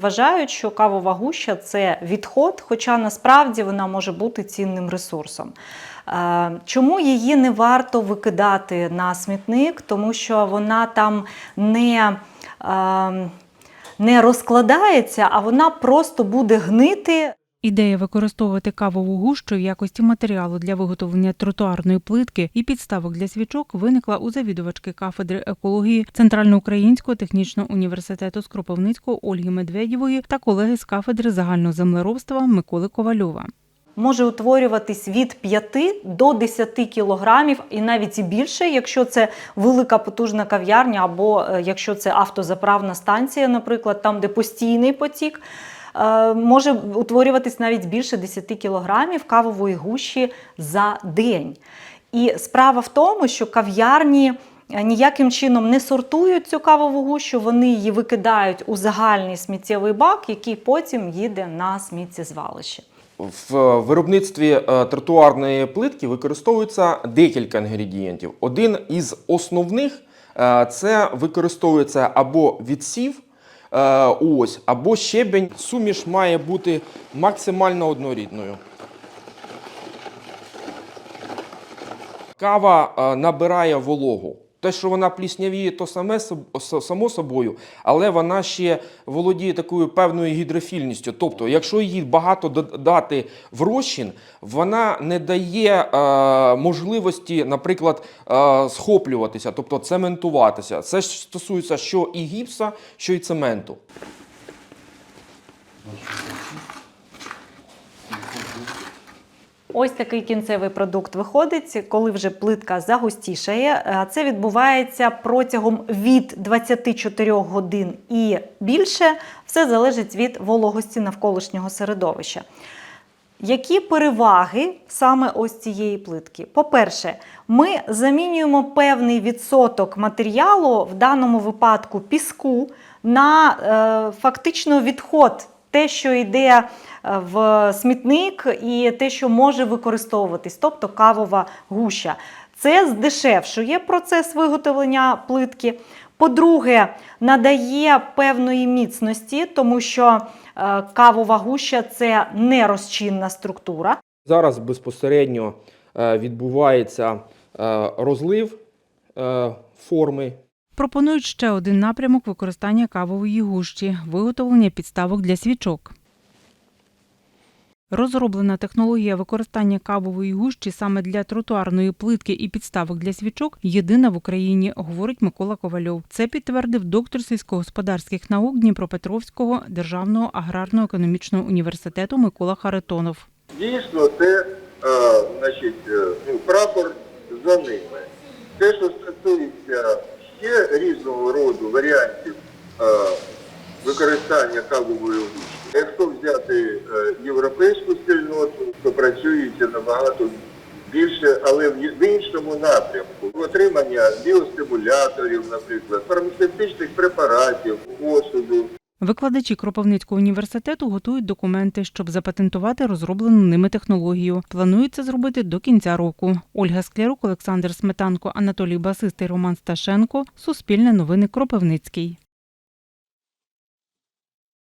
Вважають, що кавова гуща це відход, хоча насправді вона може бути цінним ресурсом. Е, Чому її не варто викидати на смітник? Тому що вона там не, е, не розкладається, а вона просто буде гнити. Ідея використовувати кавову гущу в якості матеріалу для виготовлення тротуарної плитки і підставок для свічок виникла у завідувачки кафедри екології Центральноукраїнського технічного університету з Кропивницького Ольги Медведєвої та колеги з кафедри загального землеробства Миколи Ковальова. може утворюватись від 5 до 10 кілограмів і навіть і більше, якщо це велика потужна кав'ярня, або е, якщо це автозаправна станція, наприклад, там, де постійний потік. Е, Може утворюватись навіть більше 10 кілограмів кавової гущі за день. І справа в тому, що кав'ярні е, ніяким чином не сортують цю кавову гущу, вони її викидають у загальний сміттєвий бак, який потім їде на сміттєзвалище. В виробництві е, тротуарної плитки використовується декілька інгредієнтів. Один із основних це використовується або відсів, ось, або щебень. Суміш має бути максимально однорідною. Кава е, набирає вологу. Те, що вона пліснявіє, то саме само собою, але вона ще володіє такою певною гідрофільністю. Тобто, якщо її багато додати в розчин, вона не дає е, можливості, наприклад, е, схоплюватися, тобто цементуватися. Це стосується що і гіпса, що і цементу. Ось такий кінцевий продукт виходить, коли вже плитка загустішає. Е, Це відбувається протягом від 24 годин і більше. Все залежить від вологості навколишнього середовища. Які переваги саме ось цієї плитки? По-перше, ми замінюємо певний відсоток матеріалу, в даному випадку піску, на е, фактично відход, те, що йде е, в смітник, і те, що може використовуватись, тобто кавова гуща. Це здешевшує процес виготовлення плитки. По-друге, надає певної міцності, тому що е, кавова гуща це нерозчинна структура. Зараз безпосередньо е, відбувається розлив форми Пропонують ще один напрямок використання кавової гущі виготовлення підставок для свічок. Розроблена технологія використання кавової гущі саме для тротуарної плитки і підставок для свічок єдина в Україні, говорить Микола Ковальов. Це підтвердив доктор сільськогосподарських наук Дніпропетровського державного аграрно-економічного університету Микола Харитонов. Дійсно, це е, значить, е, ну, прапор за ними. Те, що стосується різного роду варіантів е, використання кавової гущі, якщо взяти е, європейську спільноту, то працюється набагато більше, але в іншому напрямку. Отримання біостимуляторів, наприклад, фармацевтичних препаратів, посуду. Викладачі Кропивницького університету готують документи, щоб запатентувати розроблену ними технологію. Планують це зробити до кінця року. Ольга Склярук, Олександр Сметанко, Анатолій Басистий, Роман Сташенко. Суспільне новини Кропивницький.